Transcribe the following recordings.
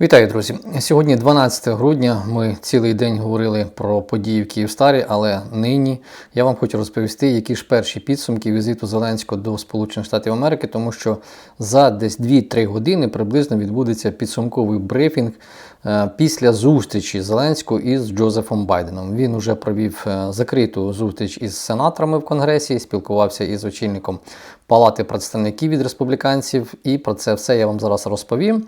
Вітаю, друзі! Сьогодні 12 грудня. Ми цілий день говорили про події в Київстарі, але нині я вам хочу розповісти, які ж перші підсумки візиту Зеленського до Сполучених Штатів Америки, тому що за десь 2-3 години приблизно відбудеться підсумковий брифінг е, після зустрічі Зеленського із Джозефом Байденом. Він уже провів е, закриту зустріч із сенаторами в Конгресі, спілкувався із очільником Палати представників від республіканців, і про це все я вам зараз розповім.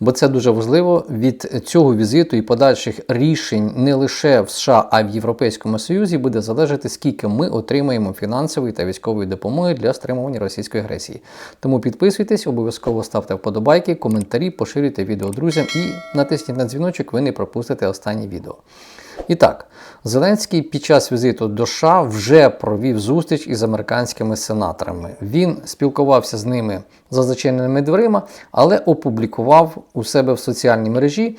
Бо це дуже важливо від цього візиту і подальших рішень не лише в США, а й в Європейському Союзі буде залежати, скільки ми отримаємо фінансової та військової допомоги для стримування російської агресії. Тому підписуйтесь, обов'язково ставте вподобайки, коментарі, поширюйте відео друзям і натисніть на дзвіночок, ви не пропустите останні відео. І так, Зеленський під час візиту до США вже провів зустріч із американськими сенаторами. Він спілкувався з ними за зачиненими дверима, але опублікував у себе в соціальній мережі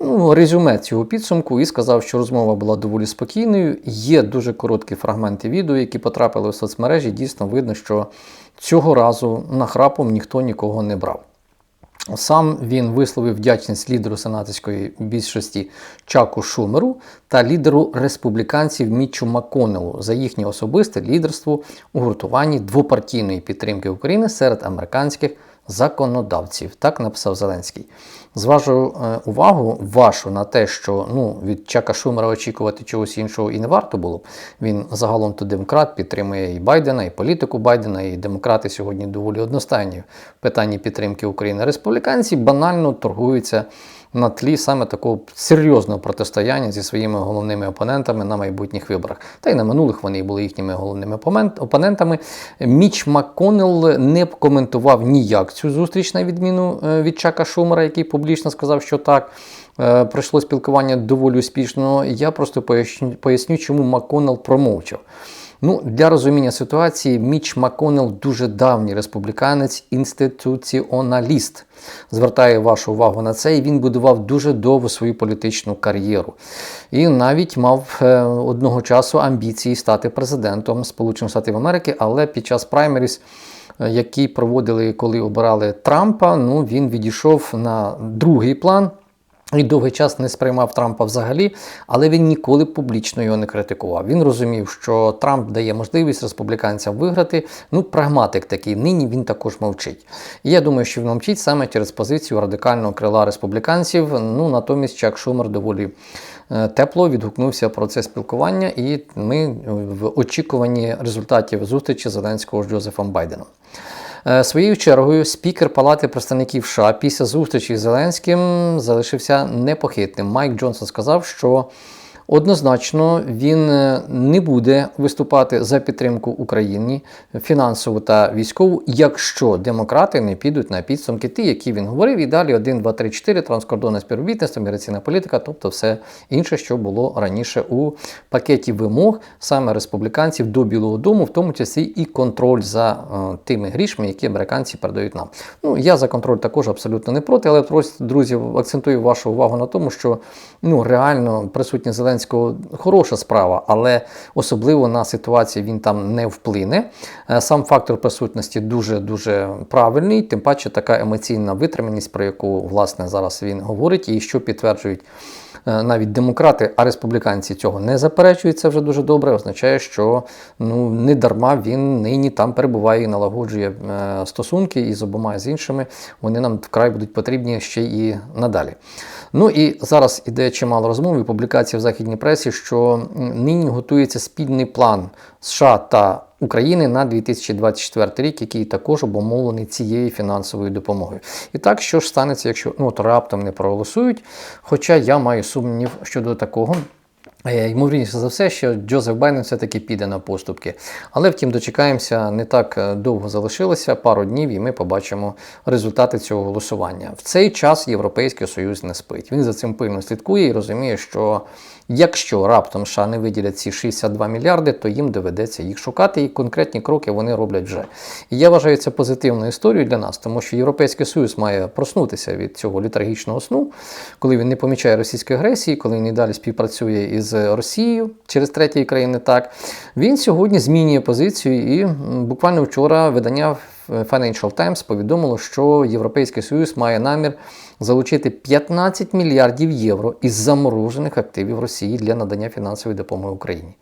ну, резюме цього підсумку і сказав, що розмова була доволі спокійною. Є дуже короткі фрагменти відео, які потрапили в соцмережі. Дійсно видно, що цього разу нахрапом ніхто нікого не брав. Сам він висловив вдячність лідеру сенатської більшості Чаку Шумеру та лідеру республіканців Мічу Маконелу за їхнє особисте лідерство у гуртуванні двопартійної підтримки України серед американських законодавців. Так написав Зеленський. Зважу е, увагу вашу на те, що ну, від Чака Шумера очікувати чогось іншого і не варто було б. Він загалом то демократ підтримує і Байдена, і політику Байдена, і демократи сьогодні доволі одностайні в питанні підтримки України. Республіканці банально торгуються на тлі саме такого серйозного протистояння зі своїми головними опонентами на майбутніх виборах. Та й на минулих вони були їхніми головними опонентами. Міч Макконел не коментував ніяк цю зустріч, на відміну е, від Чака Шумера, який публічно сказав, що так. Е, пройшло спілкування доволі успішно. Я просто поясню, поясню чому Макконел промовчав. Ну, Для розуміння ситуації Міч Макконел дуже давній республіканець, інституціоналіст. Звертаю вашу увагу на це, і він будував дуже довго свою політичну кар'єру. І навіть мав е, одного часу амбіції стати президентом Сполучених Штатів Америки, але під час праймеріс. Е, які проводили, коли обирали Трампа, ну він відійшов на другий план. І довгий час не сприймав Трампа взагалі, але він ніколи публічно його не критикував. Він розумів, що Трамп дає можливість республіканцям виграти. Ну, прагматик такий. Нині він також мовчить. І я думаю, що він мовчить саме через позицію радикального крила республіканців. Ну натомість Чак Шумер доволі е, тепло відгукнувся про це спілкування, і ми в очікуванні результатів зустрічі Зеленського з Джозефом Байденом. Е, своєю чергою спікер Палати представників США після зустрічі з Зеленським залишився непохитним. Майк Джонсон сказав, що Однозначно, він е, не буде виступати за підтримку Україні фінансову та військову, якщо демократи не підуть на підсумки, ті, які він говорив, і далі 1, 2, 3, 4, транскордонне співробітництво, міграційна політика, тобто все інше, що було раніше у пакеті вимог саме республіканців до Білого Дому, в тому числі і контроль за е, тими грішми, які американці передають нам. Ну я за контроль також абсолютно не проти, але просто друзі акцентую вашу увагу на тому, що ну реально присутні зелені. Зеленського хороша справа, але особливо на ситуацію він там не вплине. Е, сам фактор присутності дуже-дуже правильний, тим паче така емоційна витриманість, про яку власне зараз він говорить, і що підтверджують. Е, навіть демократи, а республіканці цього не заперечують, це вже дуже добре. Означає, що ну не дарма він нині там перебуває і налагоджує е, стосунки і з обома з іншими. Вони нам вкрай будуть потрібні ще і надалі. Ну і зараз іде чимало розмов і публікацій в західній пресі, що нині готується спільний план США та України на 2024 рік, який також обумовлений цією фінансовою допомогою. І так, що ж станеться, якщо ну, от раптом не проголосують? Хоча я маю сумнів щодо такого. Е, ймовірніше за все, що Джозеф Байден все-таки піде на поступки. Але втім, дочекаємося, не так е, довго залишилося, пару днів, і ми побачимо результати цього голосування. В цей час Європейський Союз не спить. Він за цим пильно слідкує і розуміє, що якщо раптом США не виділять ці 62 мільярди, то їм доведеться їх шукати, і конкретні кроки вони роблять вже. І я вважаю це позитивною історією для нас, тому що Європейський Союз має проснутися від цього літаргічного сну, коли він не помічає російської агресії, коли він і далі співпрацює із Росією через треті країни. Так він сьогодні змінює позицію, і буквально вчора видання Financial Times повідомило, що Європейський Союз має намір залучити 15 мільярдів євро із заморожених активів Росії для надання фінансової допомоги Україні.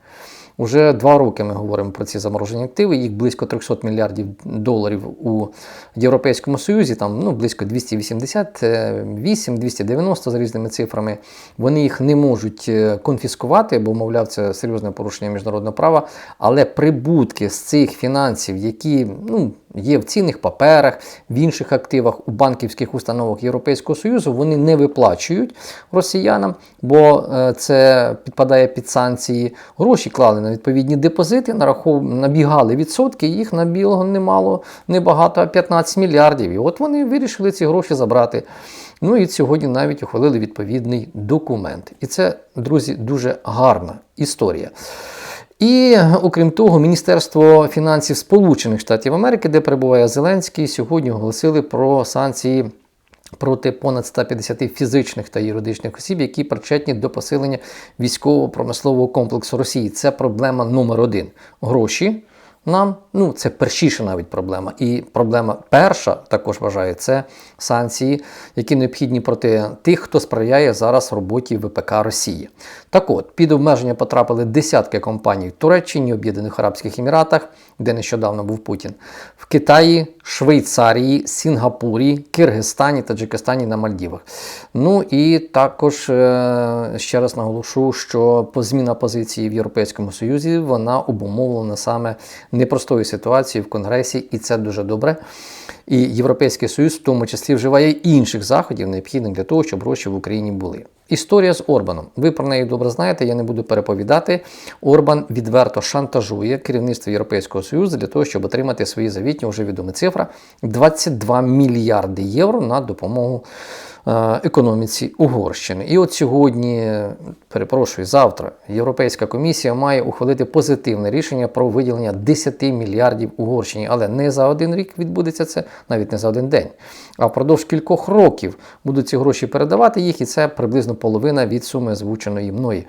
Уже два роки ми говоримо про ці заморожені активи. Їх близько 300 мільярдів доларів у Європейському Союзі, там ну, близько 288-290 за різними цифрами. Вони їх не можуть е, конфіскувати, бо, мовляв, це серйозне порушення міжнародного права. Але прибутки з цих фінансів, які ну, є в цінних паперах, в інших активах у банківських установах Європейського Союзу, вони не виплачують росіянам, бо е, це підпадає під санкції. Гроші клали на відповідні депозити, нарахов... набігали відсотки, їх набігло немало, небагато, а 15 мільярдів. І от вони вирішили ці гроші забрати. Ну і сьогодні навіть ухвалили відповідний документ. І це, друзі, дуже гарна історія. І окрім того, Міністерство фінансів Сполучених Штатів Америки, де перебуває Зеленський, сьогодні оголосили про санкції. Проти понад 150 фізичних та юридичних осіб, які причетні до посилення військово-промислового комплексу Росії. Це проблема номер один. Гроші нам, ну це першіша навіть проблема. І проблема перша, також вважаю, це санкції, які необхідні проти тих, хто сприяє зараз роботі ВПК Росії. Так от, під обмеження потрапили десятки компаній в Туреччині, Об'єднаних Арабських Еміратах, де нещодавно був Путін, в Китаї, Швейцарії, Сінгапурі, Киргизстані, Таджикистані на Мальдівах. Ну і також е, ще раз наголошу, що зміна позиції в Європейському Союзі вона обумовлена саме непростою ситуацією в Конгресі, і це дуже добре. І Європейський Союз в тому числі вживає інших заходів, необхідних для того, щоб гроші в Україні були. Історія з Орбаном. Ви про неї добре знаєте, я не буду переповідати. Орбан відверто шантажує керівництво Європейського Союзу для того, щоб отримати свої завітні, вже відома цифра 22 мільярди євро на допомогу е, економіці Угорщини. І от сьогодні, перепрошую, завтра Європейська комісія має ухвалити позитивне рішення про виділення 10 мільярдів Угорщині, але не за один рік відбудеться це, навіть не за один день. А впродовж кількох років будуть ці гроші передавати їх, і це приблизно половина від суми озвученої мною.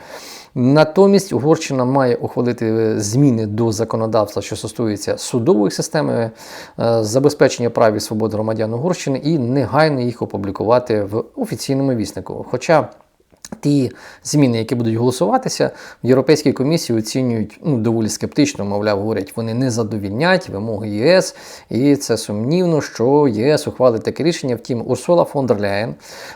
Натомість Угорщина має ухвалити зміни до законодавства, що стосується судової системи, е, забезпечення прав і свобод громадян Угорщини, і негайно їх опублікувати в офіційному віснику. Хоча Ті зміни, які будуть голосуватися, в Європейській комісії оцінюють ну, доволі скептично, мовляв, говорять, вони не задовільнять вимоги ЄС, і це сумнівно, що єС ухвалить таке рішення. Втім, Урсула фон дер Ляєн,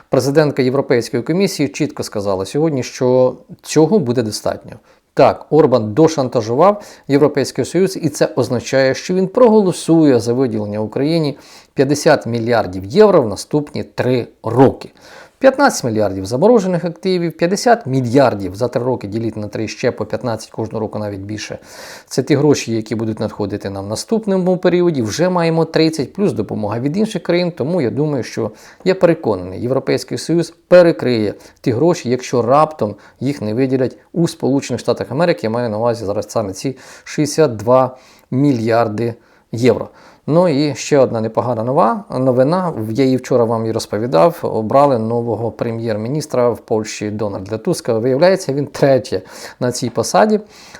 президентка Європейської комісії, чітко сказала сьогодні, що цього буде достатньо. Так, Орбан дошантажував Європейський Союз, і це означає, що він проголосує за виділення Україні 50 мільярдів євро в наступні три роки. 15 мільярдів заморожених активів, 50 мільярдів за 3 роки ділити на 3 ще по 15 кожного року навіть більше. Це ті гроші, які будуть надходити нам в наступному періоді. Вже маємо 30 плюс допомога від інших країн. Тому я думаю, що я переконаний, Європейський Союз перекриє ті гроші, якщо раптом їх не виділять у Сполучених Штатах Америки. Я маю на увазі зараз саме ці 62 мільярди євро. Ну і ще одна непогана нова новина. Я її вчора вам і розповідав. Обрали нового прем'єр-міністра в Польщі Дональда Туска. Виявляється, він третє на цій посаді.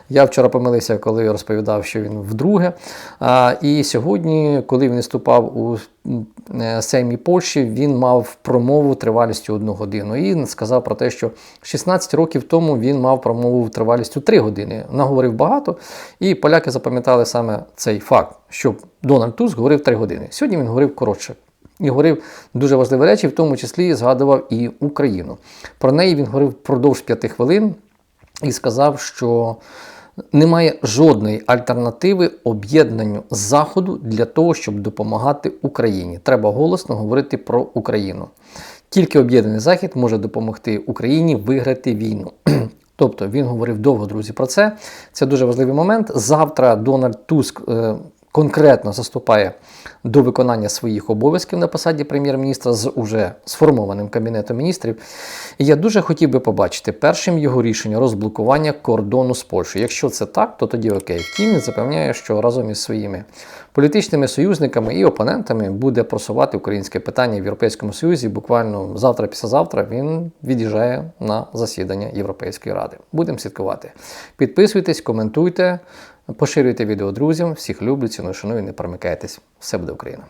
Я вчора помилився, коли розповідав, що він вдруге. А, І сьогодні, коли він виступав у е, Сеймі Польщі, він мав промову тривалістю одну годину. І сказав про те, що 16 років тому він мав промову тривалістю 3 години. Наговорив багато, і поляки запам'ятали саме цей факт, що Дональд Туск говорив 3 години. Сьогодні він говорив коротше. І говорив дуже важливі речі, в тому числі згадував і Україну. Про неї він говорив впродовж 5 хвилин і сказав, що немає жодної альтернативи об'єднанню Заходу для того, щоб допомагати Україні. Треба голосно говорити про Україну. Тільки об'єднаний Захід може допомогти Україні виграти війну. Тобто він говорив довго, друзі, про це. Це дуже важливий момент. Завтра Дональд Туск. Конкретно заступає до виконання своїх обов'язків на посаді прем'єр-міністра з уже сформованим кабінетом міністрів. І я дуже хотів би побачити першим його рішення розблокування кордону з Польщею. Якщо це так, то тоді окей. Втім, він запевняє, що разом із своїми політичними союзниками і опонентами буде просувати українське питання в Європейському Союзі. Буквально завтра, післязавтра він від'їжджає на засідання Європейської ради. Будемо слідкувати. Підписуйтесь, коментуйте, поширюйте відео друзям. Всіх люблю, ціную, шаную, не промикайтесь. Все буде Україна!